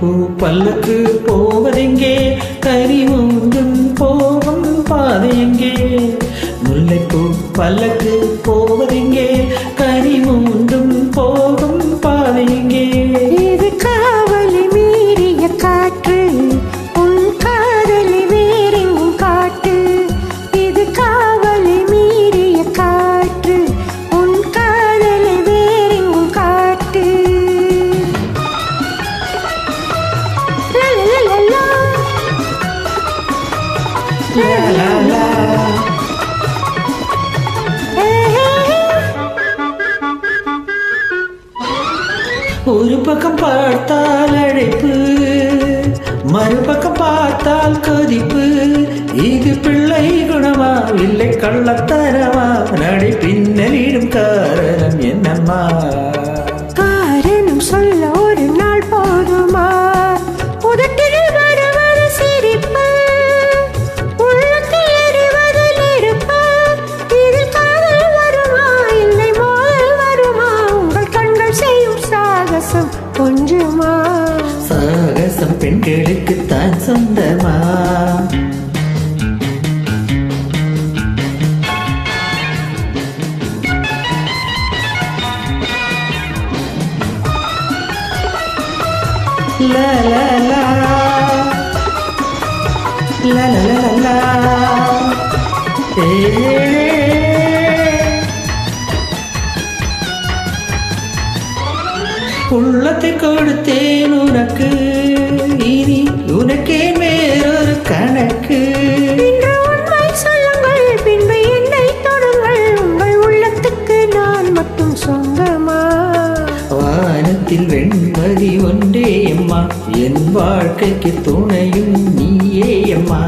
பூ பல்லுக்கு போவதெங்கே? கறி கரிமூன்றும் போகும் பாதையெங்கே? முல்லைப்பூ பல்லக்கு போவதெங்கே? கறி கரிமூன்றும் போகும் பாதையெங்கே? இது காவலி மீறிய காற்று. ஒரு பக்கம் பார்த்தால் அழைப்பு மறுபக்கம் பார்த்தால் கொதிப்பு. இது பிள்ளை குணமா? இல்லை கள்ளத்தரமா நடை பின்னலிடும் காரணம் என்னம்மா? சாகசம் கொஞ்சமா? சாகசம் பெண்களுக்கு தான் சொந்தமா? La la la La la la la la Eh. உள்ளத்தை கொடுத்தேன் உனக்கு. இனி உனக்கே வேறொரு கணக்கு. பின்பு என்னை தொடுங்கள். உங்கள் உள்ளத்துக்கு நான் மட்டும் சொந்தமா? வானத்தில் வெண்மதி ஒன்றே அம்மா. என் வாழ்க்கைக்கு துணையும் நீயே அம்மா.